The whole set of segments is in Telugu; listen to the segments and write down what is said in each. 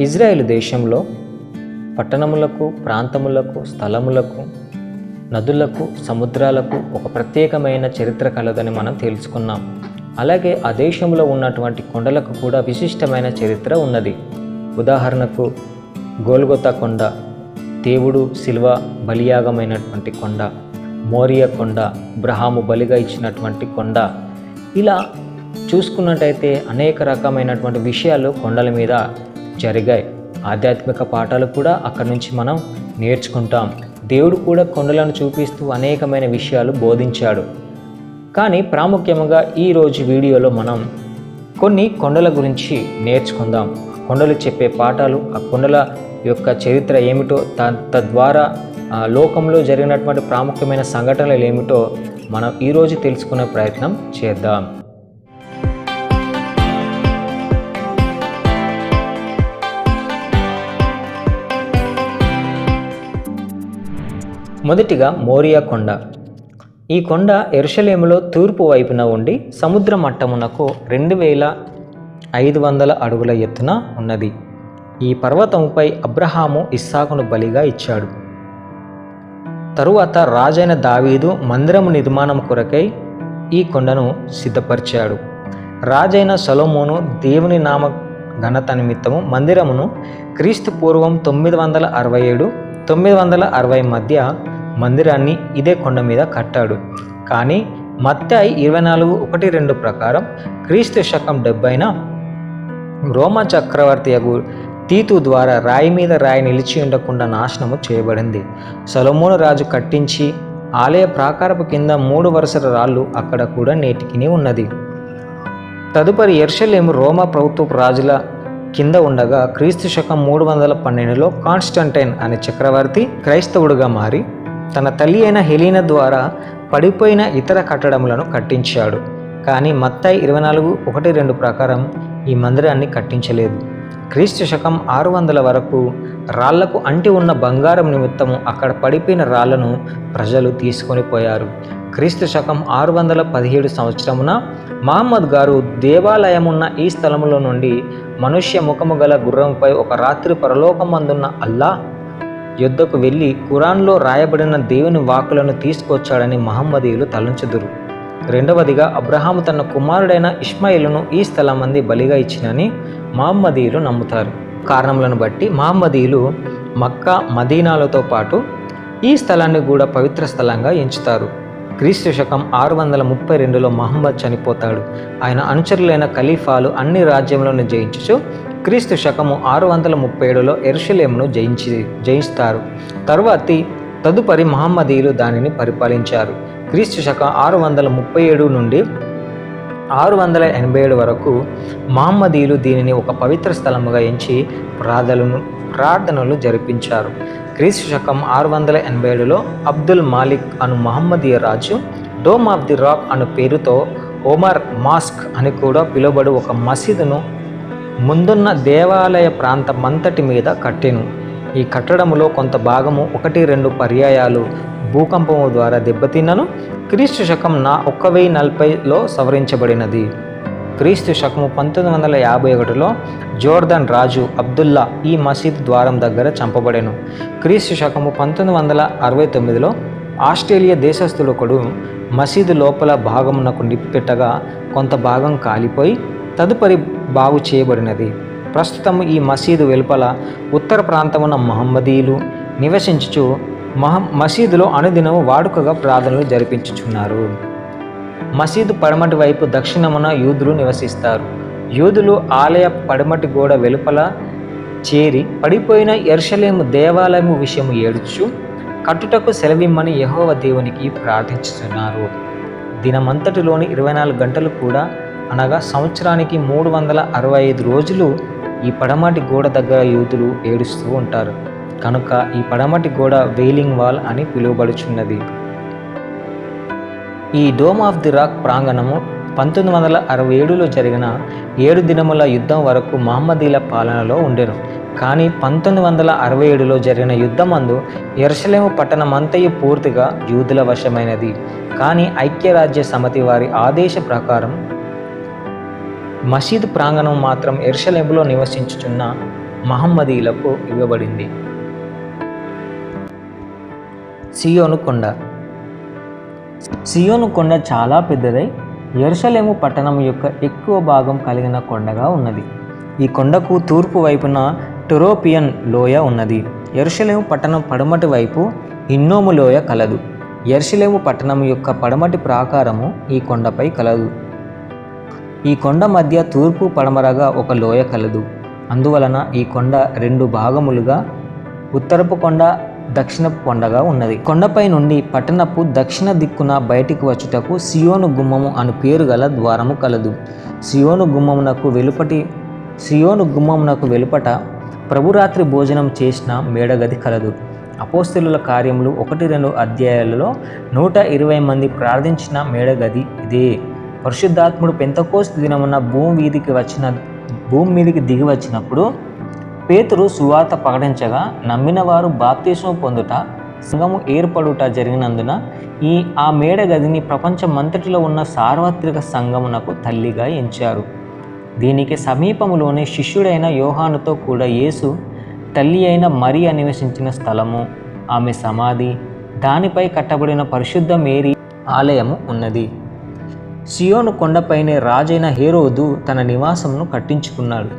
ఇజ్రాయెల్ దేశంలో పట్టణములకు ప్రాంతములకు స్థలములకు నదులకు సముద్రాలకు ఒక ప్రత్యేకమైన చరిత్ర కలదని మనం తెలుసుకున్నాం. అలాగే ఆ దేశంలో ఉన్నటువంటి కొండలకు కూడా విశిష్టమైన చరిత్ర ఉన్నది. ఉదాహరణకు గోల్గొతా కొండ దేవుడు శిల్వ బలియాగమైనటువంటి కొండ మోరియా కొండ బ్రహాము బలిగా ఇచ్చినటువంటి కొండ. ఇలా చూసుకున్నట్టయితే అనేక రకమైనటువంటి విషయాలు కొండల మీద జరిగాయి. ఆధ్యాత్మిక పాఠాలు కూడా అక్కడి నుంచి మనం నేర్చుకుంటాం. దేవుడు కూడా కొండలను చూపిస్తూ అనేకమైన విషయాలు బోధించాడు. కానీ ప్రాముఖ్యంగా ఈరోజు వీడియోలో మనం కొన్ని కొండల గురించి నేర్చుకుందాం. కొండలు చెప్పే పాఠాలు ఆ కొండల యొక్క చరిత్ర ఏమిటో త- తద్వారా ఆ లోకంలో జరిగినటువంటి ప్రాముఖ్యమైన సంఘటనలు ఏమిటో మనం ఈరోజు తెలుసుకునే ప్రయత్నం చేద్దాం. మొదటిగా మోరియా కొండ. ఈ కొండ ఎరుషలేములో తూర్పు వైపున ఉండి సముద్ర మట్టమునకు రెండు వేల ఐదు వందల అడుగుల ఎత్తున ఉన్నది. ఈ పర్వతముపై అబ్రహాము ఇస్సాకును బలిగా ఇచ్చాడు. తరువాత రాజైన దావీదు మందిరము నిర్మాణం కొరకై ఈ కొండను సిద్ధపరిచాడు. రాజైన సలోమోను దేవుని నామ ఘనత నిమిత్తము మందిరమును క్రీస్తు పూర్వం తొమ్మిది వందల అరవై ఏడు తొమ్మిది వందల అరవై మధ్య మందిరాన్ని ఇదే కొండ మీద కట్టాడు. కానీ మత్తాయి ఇరవై నాలుగు ఒకటి రెండు ప్రకారం క్రీస్తు శకం డెబ్బైన రోమా చక్రవర్తి అగు తీతు ద్వారా రాయి మీద రాయి నిలిచి ఉండకుండా నాశనము చేయబడింది. సొలొమోను రాజు కట్టించి ఆలయ ప్రాకారపు కింద మూడు వరుసల రాళ్ళు అక్కడ కూడా నేటికిని ఉన్నది. తదుపరి ఎర్షలేము రోమా ప్రభుత్వపు రాజుల కింద ఉండగా క్రీస్తు శకం మూడు వందల పన్నెండులో కాన్స్టంటైన్ అనే చక్రవర్తి క్రైస్తవుడుగా మారి తన తల్లి అయిన హెలీన ద్వారా పడిపోయిన ఇతర కట్టడములను కట్టించాడు. కానీ మత్తాయి ఇరవై నాలుగు ఒకటి రెండు ప్రకారం ఈ మందిరాన్ని కట్టించలేదు. క్రీస్తు శకం ఆరు వందల వరకు రాళ్ళకు అంటి ఉన్న బంగారం నిమిత్తము అక్కడ పడిపోయిన రాళ్ళను ప్రజలు తీసుకొని పోయారు. క్రీస్తు శకం ఆరు వందల పదిహేడు సంవత్సరమున మహమ్మద్ గారు దేవాలయమున్న ఈ స్థలములో నుండి మనుష్య ముఖము గల గుర్రంపై ఒక రాత్రి పరలోకమందున్న అల్లా యుద్ధకు వెళ్ళి ఖురాన్లో రాయబడిన దేవుని వాకులను తీసుకొచ్చాడని మహమ్మదీయులు తలంచుదురు. రెండవదిగా అబ్రహాము తన కుమారుడైన ఇష్మాయిలును ఈ స్థలమంది బలిగా ఇచ్చినని మహమ్మదీయులు నమ్ముతారు. కారణములను బట్టి మహమ్మదీయులు మక్కా మదీనాలతో పాటు ఈ స్థలాన్ని కూడా పవిత్ర స్థలంగా ఎంచుతారు. క్రీస్తు శకం ఆరు వందల ముప్పై రెండులో మహమ్మద్ చనిపోతాడు. ఆయన అనుచరులైన ఖలీఫాలు అన్ని రాజ్యంలోనే జయించుచు క్రీస్తు శకము ఆరు వందల ముప్పై ఏడులో ఎరుషలేమును జయించి జయిస్తారు. తరువాతి తదుపరి మహమ్మదీయులు దానిని పరిపాలించారు. క్రీస్తు శకం ఆరు వందల ముప్పై ఏడు నుండి ఆరు వందల ఎనభై ఏడు వరకు మహమ్మదీయులు దీనిని ఒక పవిత్ర స్థలముగా ఎంచి ప్రార్థనలు ప్రార్థనలు జరిపించారు. క్రీస్తు శకం ఆరు వందల ఎనభై ఏడులో అబ్దుల్ మాలిక్ అను మహమ్మదీయ రాజు డోమ్ ఆఫ్ ది రాక్ అను పేరుతో ఓమర్ మాస్క్ అని కూడా పిలువబడు ఒక మసీదును ముందున్న దేవాలయ ప్రాంతమంతటి మీద కట్టెను. ఈ కట్టడములో కొంత భాగము ఒకటి రెండు పర్యాయాలు భూకంపము ద్వారా దెబ్బతిన్నను. క్రీస్తు శకం నా ఒక్క వెయ్యి నలభైలో సవరించబడినది. క్రీస్తు శకము పంతొమ్మిది వందల యాభై ఒకటిలో జోర్దన్ రాజు అబ్దుల్లా ఈ మసీద్ ద్వారం దగ్గర చంపబడెను. క్రీస్తు శకము పంతొమ్మిది వందల అరవై తొమ్మిదిలో ఆస్ట్రేలియా దేశస్థులొకడు మసీదు లోపల భాగమునకు నిప్పెట్టగా కొంత భాగం కాలిపోయి తదుపరి బాగు చేయబడినది. ప్రస్తుతం ఈ మసీదు వెలుపల ఉత్తర ప్రాంతమున మహమ్మదీయులు నివసించుచు మహ మసీదులో అనుదినము వాడుకగా ప్రార్థనలు జరిపించుచున్నారు. మసీదు పడమటి వైపు దక్షిణమున యూదులు నివసిస్తారు. యూదులు ఆలయ పడమటి గోడ వెలుపల చేరి పడిపోయిన ఎర్షలేము దేవాలయము విషయము ఏడుచు కట్టుటకు సెలవిమ్మని యహోవ దేవునికి ప్రార్థించుతున్నారు దినమంతటిలోని ఇరవై నాలుగు గంటలు కూడా అనగా సంవత్సరానికి మూడు వందల అరవై ఐదు రోజులు ఈ పడమటి గోడ దగ్గర యూదులు ఏడుస్తూ ఉంటారు. కనుక ఈ పడమటి గోడ వెయిలింగ్ వాల్ అని పిలువబడుచున్నది. ఈ డోమ్ ఆఫ్ ది రాక్ ప్రాంగణము పంతొమ్మిది వందల అరవై ఏడులో జరిగిన ఏడు దినముల యుద్ధం వరకు మహమ్మదీల పాలనలో ఉండెను. కానీ పంతొమ్మిది వందల అరవై ఏడులో జరిగిన యుద్ధమందు ఎర్షలేము పట్టణమంతయు పూర్తిగా యూదుల వశమైనది. కానీ ఐక్యరాజ్య సమితి వారి ఆదేశ ప్రకారం మసీద్ ప్రాంగణం మాత్రం ఎర్షలేములో నివసించుచున్న మహమ్మదీలకు ఇవ్వబడింది. సియోను కొండ. సియోను కొండ చాలా పెద్దదై ఎరుసలేము పట్టణం యొక్క ఎక్కువ భాగం కలిగిన కొండగా ఉన్నది. ఈ కొండకు తూర్పు వైపున టొరోపియన్ లోయ ఉన్నది. ఎరుసలేము పట్టణం పడమటి వైపు ఇన్నోము లోయ కలదు. ఎరుసలేము పట్టణం యొక్క పడమటి ప్రాకారము ఈ కొండపై కలదు. ఈ కొండ మధ్య తూర్పు పడమరగా ఒక లోయ కలదు. అందువలన ఈ కొండ రెండు భాగములుగా ఉత్తరపు కొండ దక్షిణపు కొండగా ఉన్నది. కొండపై నుండి పట్టణపు దక్షిణ దిక్కున బయటికి వచ్చుటకు సియోను గుమ్మము అను పేరు గల ద్వారము కలదు. సియోను గుమ్మమునకు వెలుపటి సియోను గుమ్మమునకు వెలుపట ప్రభురాత్రి భోజనం చేసిన మేడగది కలదు. అపోస్తుల కార్యములు ఒకటి రెండు అధ్యాయాలలో నూట ఇరవై మంది ప్రార్థించిన మేడగది ఇదే. పరిశుద్ధాత్ముడు పెంతకోస్తు దినమున భూమి వీధికి వచ్చిన భూమి మీదికి దిగి వచ్చినప్పుడు పేతురు సువార్త ప్రకటించగా నమ్మిన వారు బాప్తీసం పొందుట సంఘము ఏర్పడుట జరిగినందున ఈ ఆ మేడ గదిని ప్రపంచమంతటిలో ఉన్న సార్వత్రిక సంఘమునకు తల్లిగా ఎంచారు. దీనికి సమీపములోనే శిష్యుడైన యోహానుతో కూడా యేసు తల్లి అయిన మరి నివసించిన స్థలము. ఆమె సమాధి దానిపై కట్టబడిన పరిశుద్ధ మేరీ ఆలయము ఉన్నది. సియోను కొండపైనే రాజైన హేరోదు తన నివాసమును కట్టించుకున్నాడు.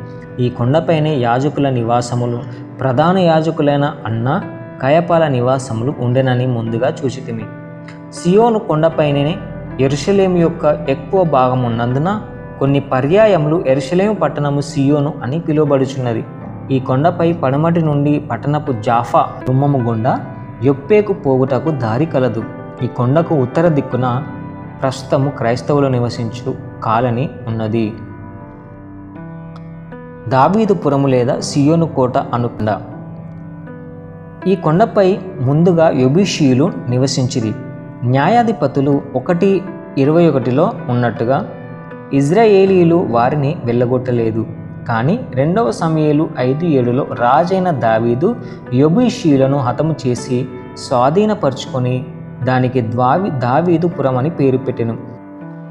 ఈ కొండపైనే యాజకుల నివాసములు ప్రధాన యాజకులైన అన్న కయపాల నివాసములు ఉండెనని ముందుగా చూచితిమి. సియోను కొండపైనే ఎరుషలేము యొక్క ఎక్కువ భాగం ఉన్నందున కొన్ని పర్యాయములు ఎరుషలేము పట్టణము సియోను అని పిలువబడుచున్నది. ఈ కొండపై పడమటి నుండి పట్టణపు జాఫా గుమ్మము గుండా యొప్పేకు పోగుటకు దారి కలదు. ఈ కొండకు ఉత్తర దిక్కున ప్రస్తుతము క్రైస్తవులు నివసించు కాలనీ ఉన్నది. దావీదుపురము లేదా సియోను కోట అనుకుండ ఈ కొండపై ముందుగా యొబిషీయులు నివసించిరి. న్యాయాధిపతులు ఒకటి ఇరవై ఒకటిలో ఉన్నట్టుగా ఇజ్రాయేలీలు వారిని వెళ్ళగొట్టలేదు కానీ రెండవ సమయలు ఐదు ఏడులో రాజైన దావీదు యొబిషీయులను హతము చేసి స్వాధీనపరుచుకొని దానికి ద్వావి దావీదుపురం అని పేరు పెట్టెను.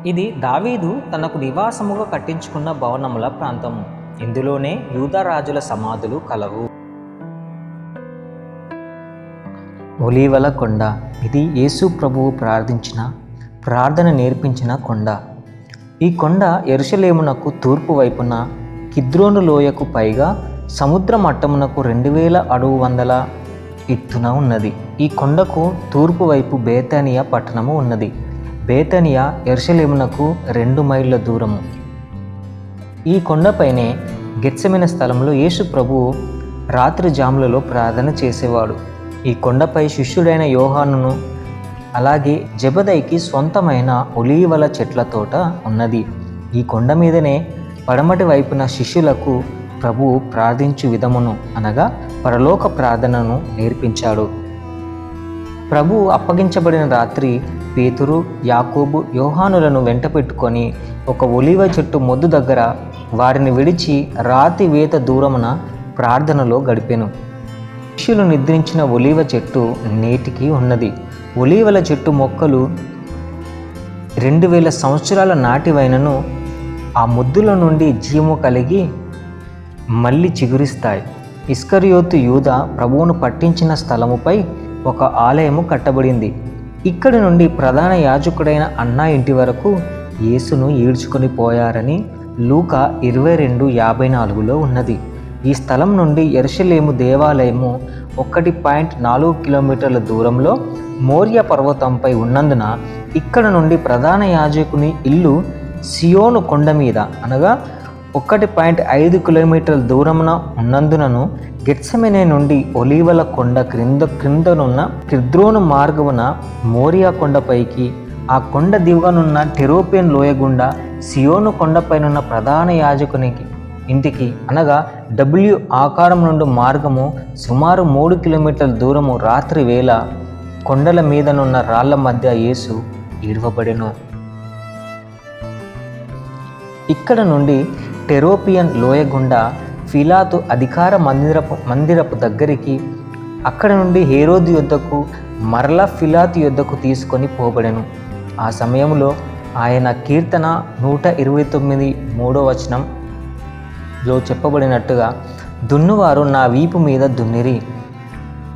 ఇది దావీదు తనకు నివాసముగా కట్టించుకున్న భవనముల ప్రాంతము. ఇందులోనే యూదరాజుల సమాధులు కలవు. ఒలీవల కొండ. ఇది యేసు ప్రభువు ప్రార్థించిన ప్రార్థన నేర్పించిన కొండ. ఈ కొండ ఎరుషలేమునకు తూర్పు వైపున కిద్రోను లోయకు పైగా సముద్ర మట్టమునకు రెండు వేల అడుగు వందల ఎత్తున ఉన్నది. ఈ కొండకు తూర్పు వైపు బేతనియా పట్టణము ఉన్నది. బేతనియా ఎర్షలేమునకు రెండు మైళ్ళ దూరము. ఈ కొండపైనే గెచ్చమైన స్థలంలో యేసు ప్రభువు రాత్రి జాములలో ప్రార్థన చేసేవాడు. ఈ కొండపై శిష్యుడైన యోహానును అలాగే జబదైకి సొంతమైన ఒలీవల చెట్ల తోట ఉన్నది. ఈ కొండ మీదనే పడమటి వైపున శిష్యులకు ప్రభువు ప్రార్థించు విధమును అనగా పరలోక ప్రార్థనను నేర్పించాడు. ప్రభువు అప్పగించబడిన రాత్రి పేతురు యాకోబు యోహానులను వెంట పెట్టుకొని ఒక ఒలివ చెట్టు మొద్దు దగ్గర వారిని విడిచి రాతి వేత దూరమున ప్రార్థనలో గడిపెను. శిష్యులు నిద్రించిన ఒలివ చెట్టు నేటికి ఉన్నది. ఒలీవల చెట్టు మొక్కలు రెండు వేల సంవత్సరాల నాటివైనను ఆ ముద్దుల నుండి జీవము కలిగి మళ్ళీ చిగురిస్తాయి. ఇస్కరియోతు యూద ప్రభువును పట్టించిన స్థలముపై ఒక ఆలయము కట్టబడింది. ఇక్కడి నుండి ప్రధాన యాజకుడైన అన్నా ఇంటి వరకు యేసును ఈడ్చుకొని పోయారని లూక ఇరవై రెండు యాభై నాలుగులో ఉన్నది. ఈ స్థలం నుండి ఎరుషలేము దేవాలయము ఒకటి పాయింట్ నాలుగు కిలోమీటర్ల దూరంలో మోర్య పర్వతంపై ఉన్నందున ఇక్కడ నుండి ప్రధాన యాజకుని ఇల్లు సియోను కొండ మీద అనగా ఒకటి పాయింట్ ఐదు కిలోమీటర్ల దూరమున ఉన్నందునను గెట్సమెనే నుండి ఒలీవల కొండ క్రింద క్రిందనున్న కిద్రోను మార్గమున మోరియా కొండపైకి ఆ కొండ దిగువనున్న టెరోపియన్ లోయ గుండా సియోను కొండపైనున్న ప్రధాన యాజకునికి ఇంటికి అనగా డబ్ల్యూ ఆకారం నుండి మార్గము సుమారు మూడు కిలోమీటర్ల దూరము రాత్రి వేళ కొండల మీదనున్న రాళ్ళ మధ్య యేసు ఈడవబడెను ఇక్కడ నుండి టెరోపియన్ లోయ గుండా ఫిలాతు అధికార మందిరపు మందిరపు దగ్గరికి అక్కడ నుండి హేరోదు యొద్దకు మరలా ఫిలాతు యొద్దకు తీసుకొని పోబడెను. ఆ సమయంలో ఆయన కీర్తన నూట ఇరవై తొమ్మిది మూడో వచనంలో చెప్పబడినట్టుగా దున్నువారు నా వీపు మీద దున్నిరి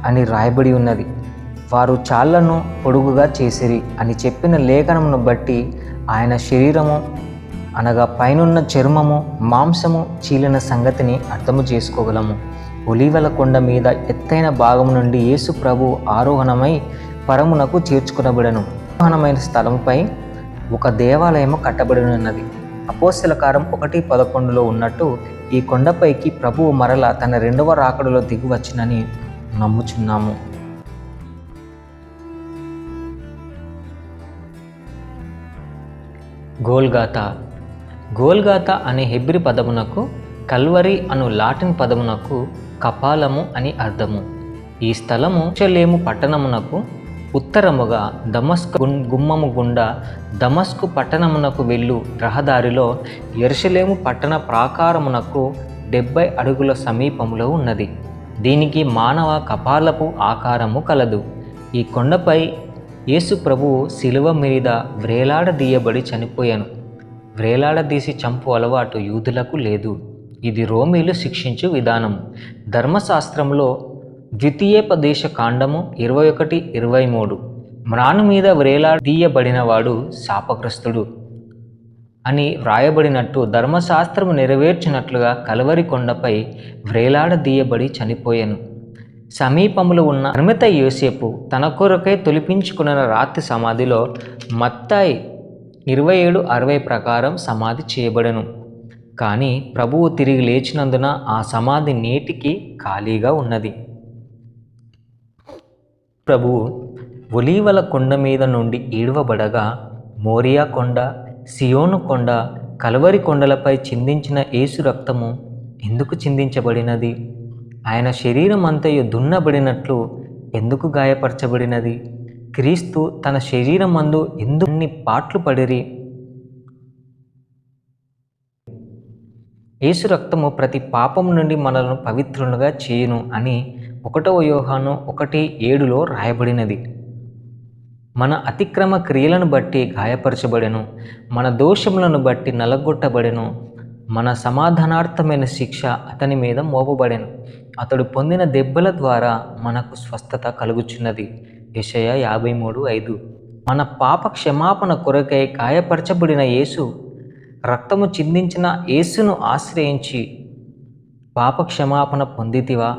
అని రాయబడి ఉన్నది. వారు చాళ్ళను పొడుగుగా చేసిరి అని చెప్పిన లేఖనమును బట్టి ఆయన శరీరము అనగా పైనున్న చర్మము మాంసము చీలిన సంగతిని అర్థము చేసుకోగలము. ఒలీవల కొండ మీద ఎత్తైన భాగము నుండి యేసు ప్రభు ఆరోహణమై పరమునకు చేర్చుకునబడను. ఆరోహణమైన స్థలంపై ఒక దేవాలయము కట్టబడినది. ఉన్నది అపోస్తలకారం ఒకటి పదకొండులో ఉన్నట్టు ఈ కొండపైకి ప్రభువు మరల తన రెండవ రాకడలో దిగివచ్చునని నమ్ముచున్నాము. గోల్గాతా గోల్గాత అనే హెబ్రి పదమునకు కల్వరి అను లాటిన్ పదమునకు కపాలము అని అర్థము. ఈ స్థలము షలేము పట్టణమునకు ఉత్తరముగా దమస్కు గుమ్మము గుండా దమస్కు పట్టణమునకు వెళ్ళు రహదారిలో ఎరుషలేము పట్టణ ప్రాకారమునకు డెబ్బై అడుగుల సమీపములో ఉన్నది. దీనికి మానవ కపాలపు ఆకారము కలదు. ఈ కొండపై యేసు ప్రభువు శిలువ మీద వ్రేలాడదీయబడి చనిపోయాను. వ్రేలాడదీసి చంపు అలవాటు యూదులకు లేదు. ఇది రోమీలు శిక్షించు విధానం. ధర్మశాస్త్రంలో ద్వితీయోపదేశ కాండము ఇరవై ఒకటి ఇరవై మూడు మ్రాను మీద వ్రేలాడదీయబడినవాడు శాపగ్రస్తుడు అని వ్రాయబడినట్టు ధర్మశాస్త్రము నెరవేర్చినట్లుగా కలవరి కొండపై వ్రేలాడదీయబడి చనిపోయాను. సమీపములో ఉన్న అర్మిత యోసేపు తన కొరకై తొలిపించుకున్న రాతి సమాధిలో మత్తాయి ఇరవై ఏడు అరవై ప్రకారం సమాధి చేయబడను. కానీ ప్రభువు తిరిగి లేచినందున ఆ సమాధి నేటికి ఖాళీగా ఉన్నది. ప్రభువు ఒలీవల కొండ మీద నుండి ఈడవబడగా మోరియా కొండ సియోను కొండ కలవరి కొండలపై చిందించిన యేసు రక్తము ఎందుకు చిందించబడినది? ఆయన శరీరం అంతయు దున్నబడినట్లు ఎందుకు గాయపరచబడినది? క్రీస్తు తన శరీరం మందు ఎందుకు పాట్లు పడిరి? యేసు రక్తము ప్రతి పాపం నుండి మనలను పవిత్రులుగా చేయును అని ఒకటవ యోహాను ఒకటి ఏడులో రాయబడినది. మన అతిక్రమ క్రియలను బట్టి గాయపరచబడెను మన దోషములను బట్టి నలగొట్టబడెను మన సమాధానార్థమైన శిక్ష అతని మీద మోపబడెను. అతడు పొందిన దెబ్బల ద్వారా మనకు స్వస్థత కలుగుచున్నది. విషయ యాభై మూడు ఐదు. మన పాప క్షమాపణ కొరకై గాయపరచబడిన యేసు రక్తము చిందించిన యేసును ఆశ్రయించి పాప క్షమాపణ పొందితివా?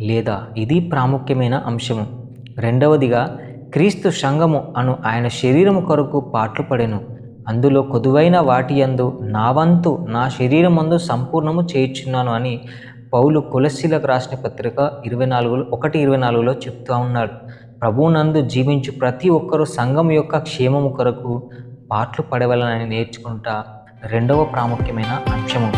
లేదా ఇది ప్రాముఖ్యమైన అంశము. రెండవదిగా క్రీస్తు సంఘము అను ఆయన శరీరము కొరకు పాట్లు పడెను అందులో కొదువైన వాటి యందు నా వంతు నా శరీరమందు సంపూర్ణము చేయుచున్నాను అని పౌలు కులశీలకు రాసిన పత్రిక ఇరవై నాలుగులో ఒకటి ఇరవై నాలుగులో చెప్తూ ఉన్నాడు. ప్రభువునందు జీవించు ప్రతి ఒక్కరూ సంఘం యొక్క క్షేమము కొరకు పాటలు పడవలనని నేర్చుకుంటా రెండవ ప్రాముఖ్యమైన అంశము